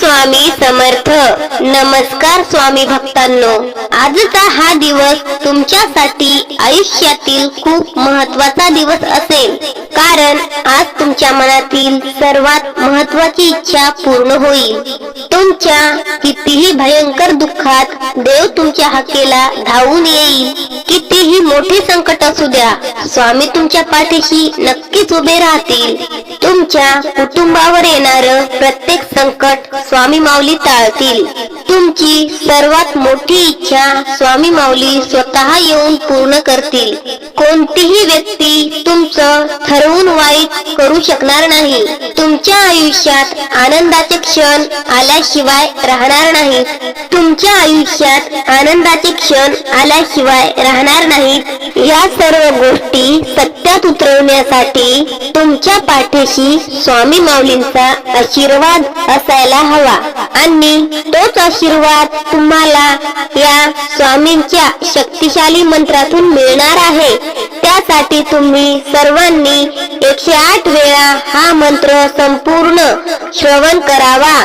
स्वामी समर्थ. नमस्कार स्वामी भक्तांनो. आजचा हा दिवस तुमच्यासाठी आयुष्यातील खूप महत्त्वाचा दिवस असेल. कारण आज तुमच्या मनातील सर्वात महत्वाची इच्छा पूर्ण होईल. तुमच्या कितीही भयंकर दुःखात देव तुमच्या हाकेला धावून येईल. कितीही मोठे संकट असू द्या स्वामी तुमच्या पाठीशी नक्कीच उभे राहतील. तुमच्या कुटुंबावर येणार प्रत्येक संकट स्वामी माऊली टाळतील. तुमची सर्वात मोठी इच्छा स्वामी माऊली स्वतः येऊन पूर्ण करतील. कोणतीही व्यक्ती तुमचं ठरवून वाईट करू शकणार नाही. तुमच्या आयुष्यात आनंदाचे क्षण आल्याशिवाय राहणार नाही तुमच्या आयुष्यात आनंदाचे क्षण आल्याशिवाय राहणार नाही या सर्व गोष्टी सत्यात उतरवण्यासाठी तुमच्या पाठीशी स्वामी माऊलींचा आशीर्वाद असायला हवा. आणि तोच आशीर्वाद तुम्हाला या स्वामींच्या शक्तिशाली मंत्रातून मिळणार आहे. त्यासाठी तुम्ही सर्वांनी एकशे आठ वेळा हा मंत्र संपूर्ण श्रवण करावा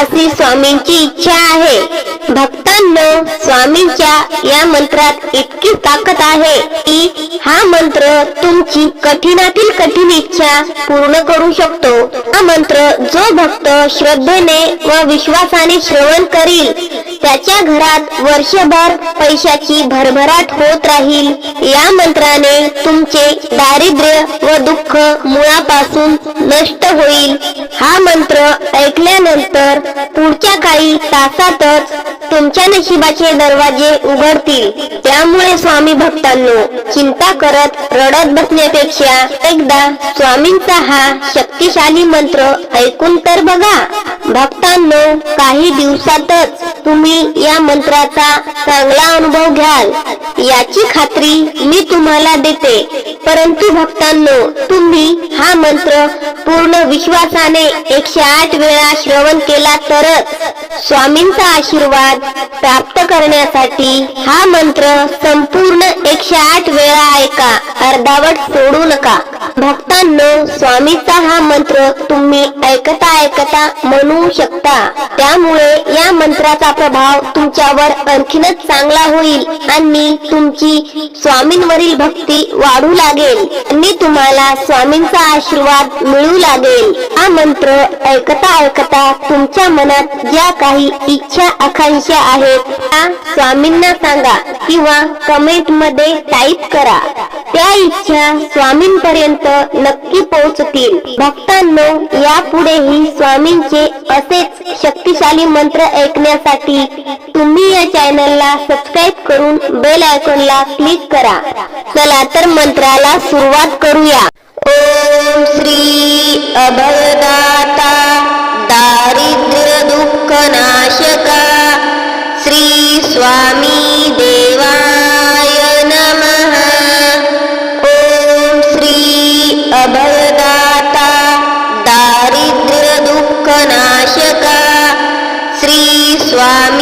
अशी स्वामींची इच्छा आहे. भक्तांनो स्वामींच्या या मंत्रात इतकी ताकद आहे की हा मंत्र तुमची कठीणातील कठीण इच्छा पूर्ण करू शकतो. हा मंत्र जो भक्त श्रद्धेने व विश्वासाने श्रवण करील त्याच्या घरात वर्षभर पैशाची भरभराट होत राहील. या मंत्राने तुमचे दारिद्र्य व दुःख मुळापासून नष्ट होईल. हा मंत्र ऐकल्यानंतर पुढच्या काही तासातच तुमच्या नशिबाचे दरवाजे उघडतील. त्यामुळे स्वामी भक्तांनो चिंता करत रडत बसण्यापेक्षा एकदा स्वामींचा हा शक्तिशाली मंत्र ऐकून तर बघा. भक्तांनो काही दिवसातच तुम्ही या मंत्राचा चांगला अनुभव घ्याल. याची खात्री मी तुम्हाला देते. परंतु भक्तांनो तुम्ही हा मंत्र पूर्ण विश्वासाने एकशे आठ वेळा श्रवण केला तरच स्वामींचा आशीर्वाद प्राप्त करण्यासाठी हा मंत्र संपूर्ण एकशे आठ वेळा ऐका. अर्धावट सोडू नका. भक्तांनो स्वामीचा हा मंत्र तुम्ही ऐकता ऐकता म्हणू शकता. त्यामुळे या मंत्राचा प्रभाव तुमच्यावर आणखीनच चांगला होईल आणि तुमची स्वामींवरील भक्ती वाढू लागेल आणि तुम्हाला स्वामींचा आशीर्वाद मिळू लागेल. हा मंत्र ऐकता ऐकता तुमच्या मनात ज्या काही इच्छा आकांक्षा आहेत त्या स्वामींना सांगा किंवा कमेंटमध्ये टाईप करा. त्या इच्छा स्वामींपर्यंत नक्की पोहोचतील. भक्तांनो यापुढेही स्वामींचे असेच शक्तिशाली मंत्र ऐकण्यासाठी तुम्ही या चॅनलला सबस्क्राईब करून बेल आयकॉनला क्लिक करा. चला तर मंत्राला सुरुवात करूया. ओम श्री अभयदाता दारिद्र्य दुःख नाशका श्री स्वामी श्री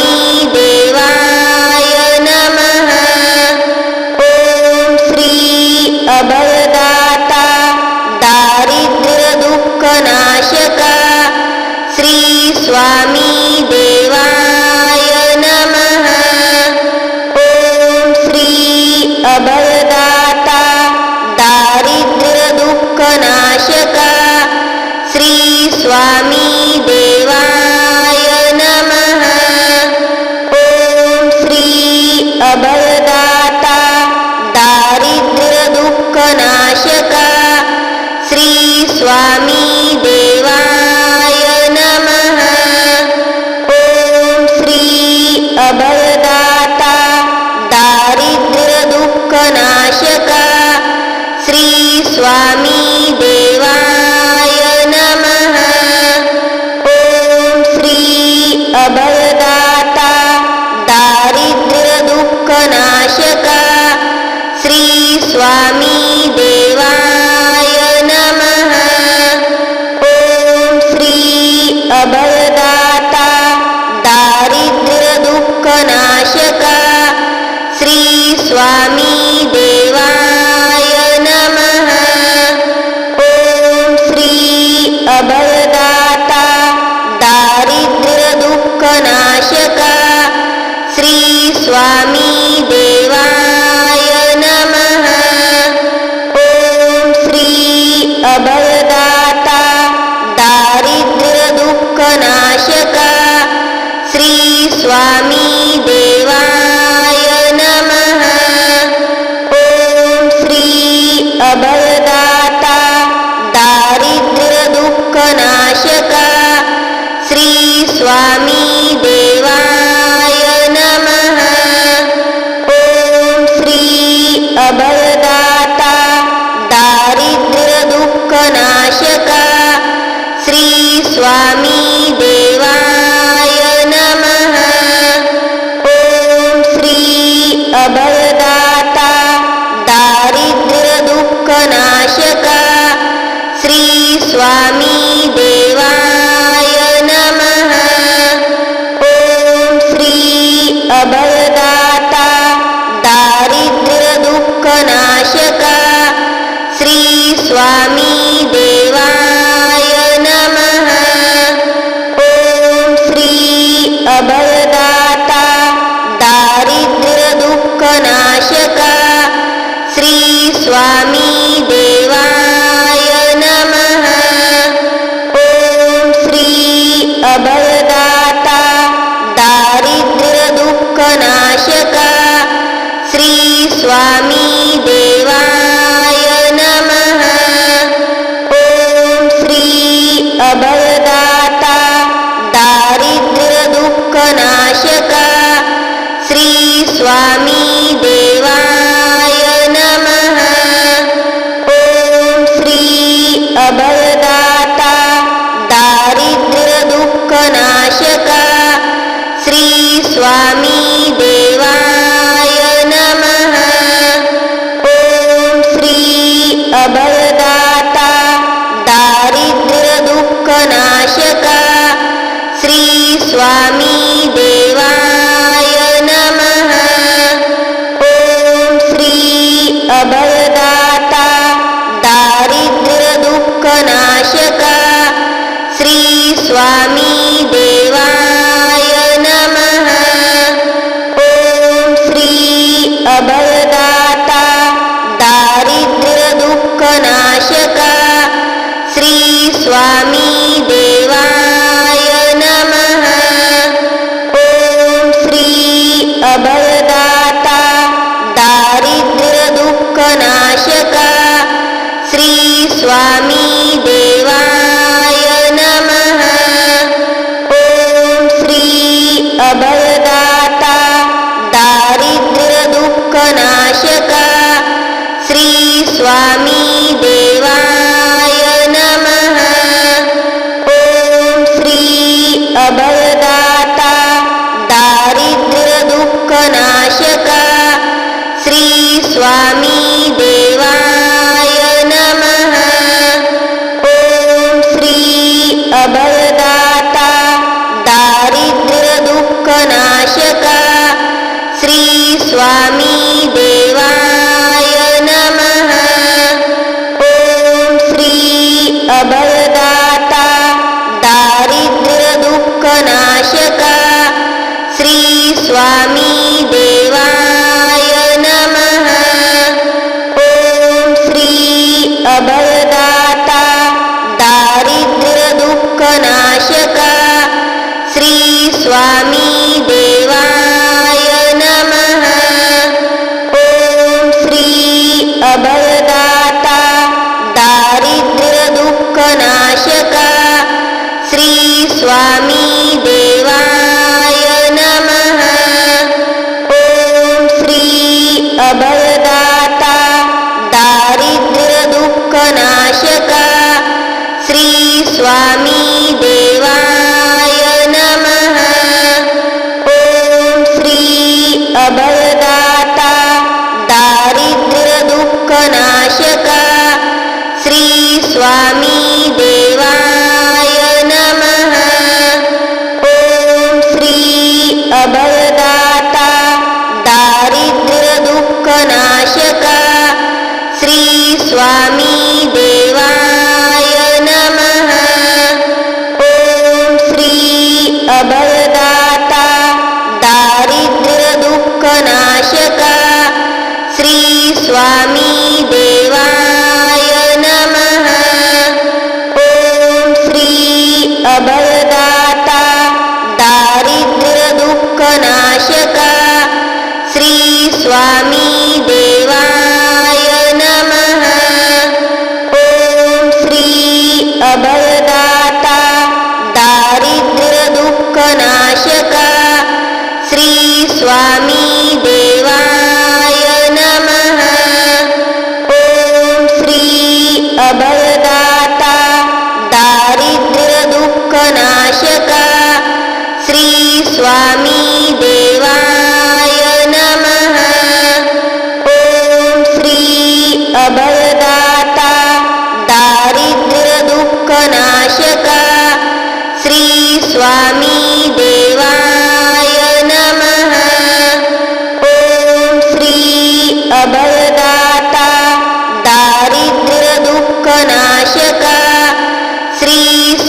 स्वामी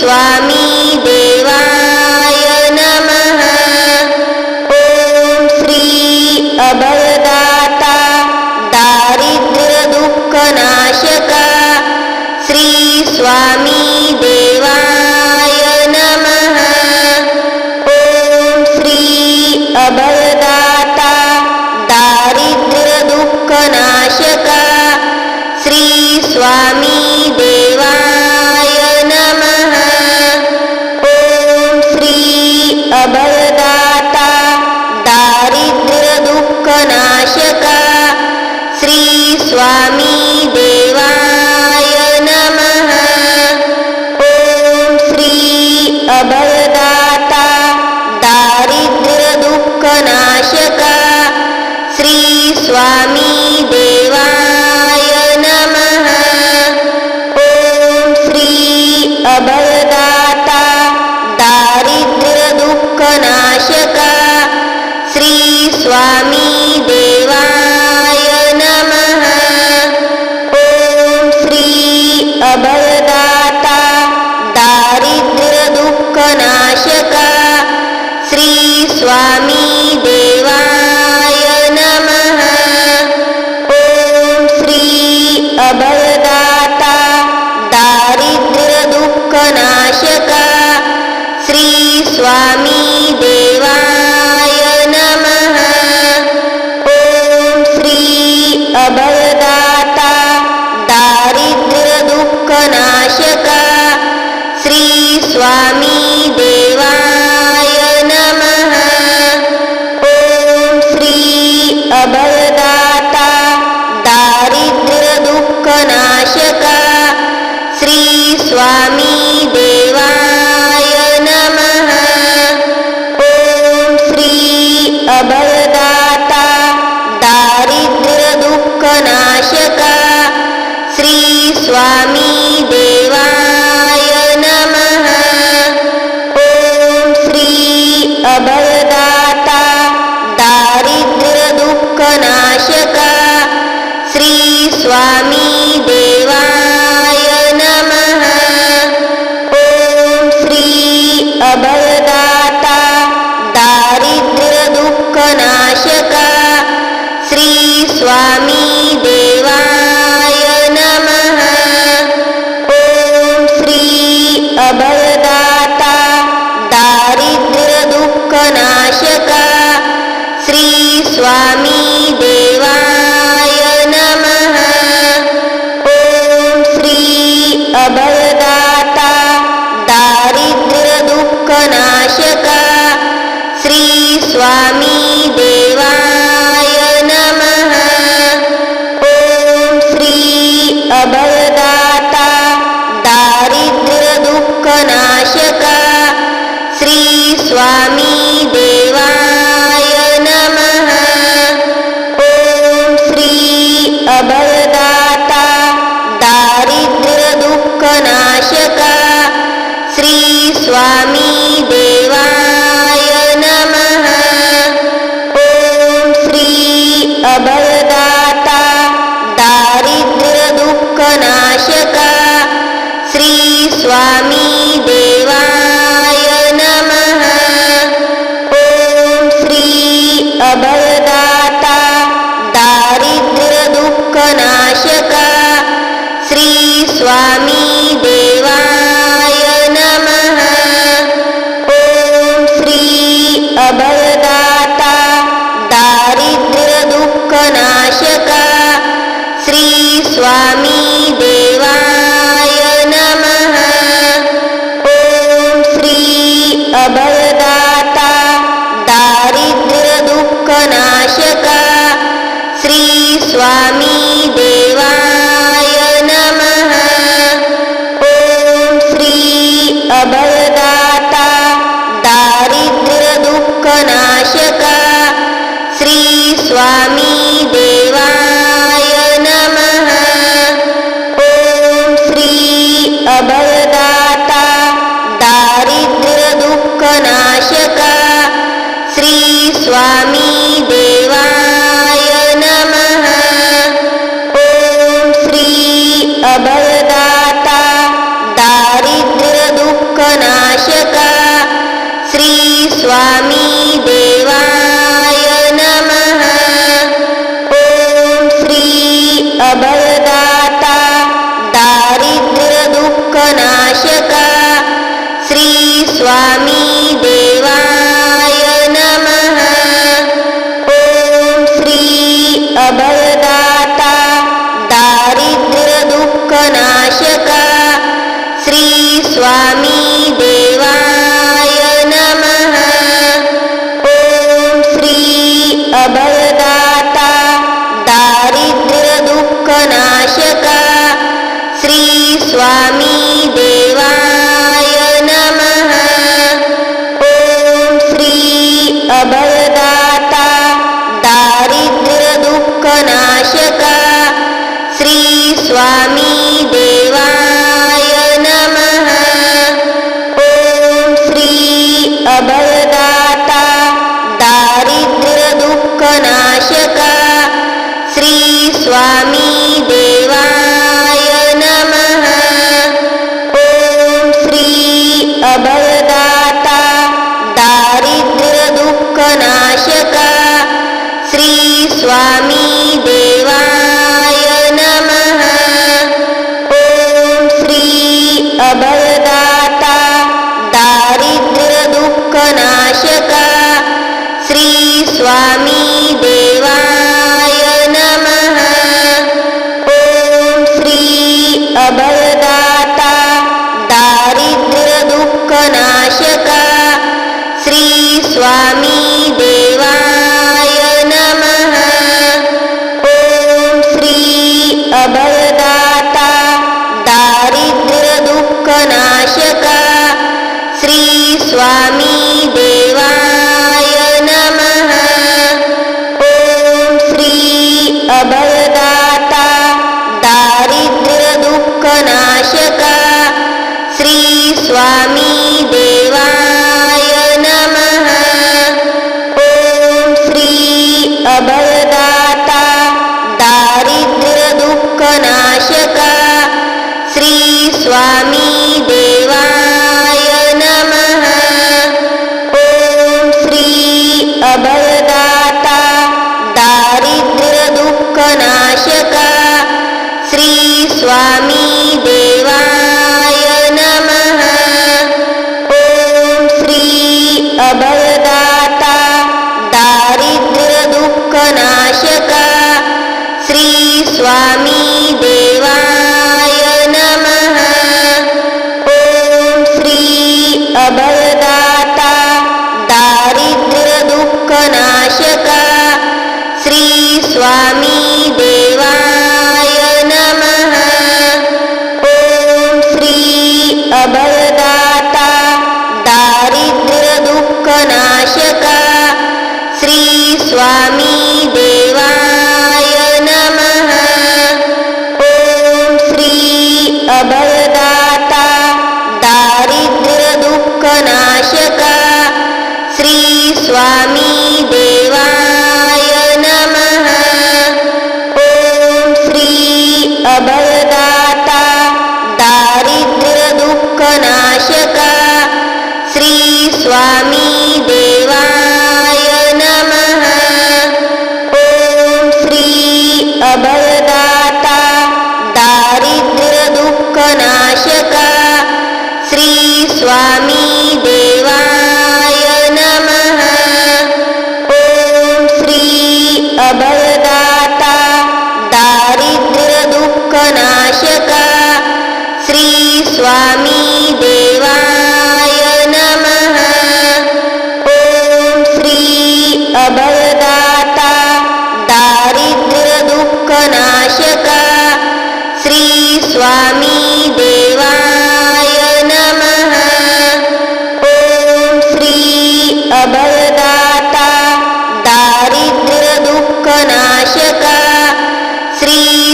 स्वामी देव. अभयदाता दारिद्र्य दुःखनाशका श्री स्वामी दे श्री श्री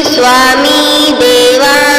Swami Deva.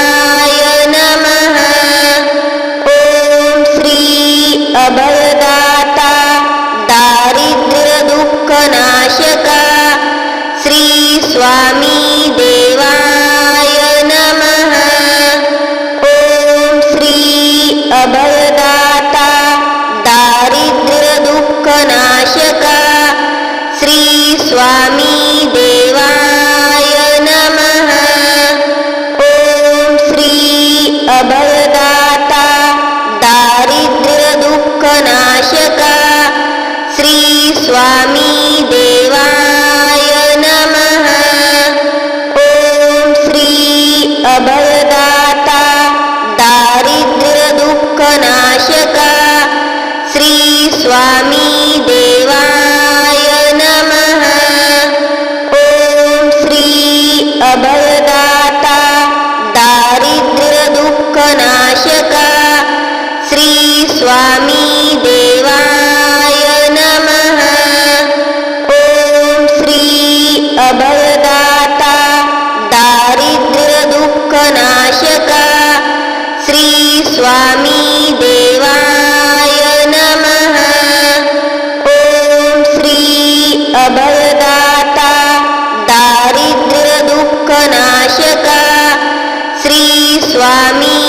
स्वामी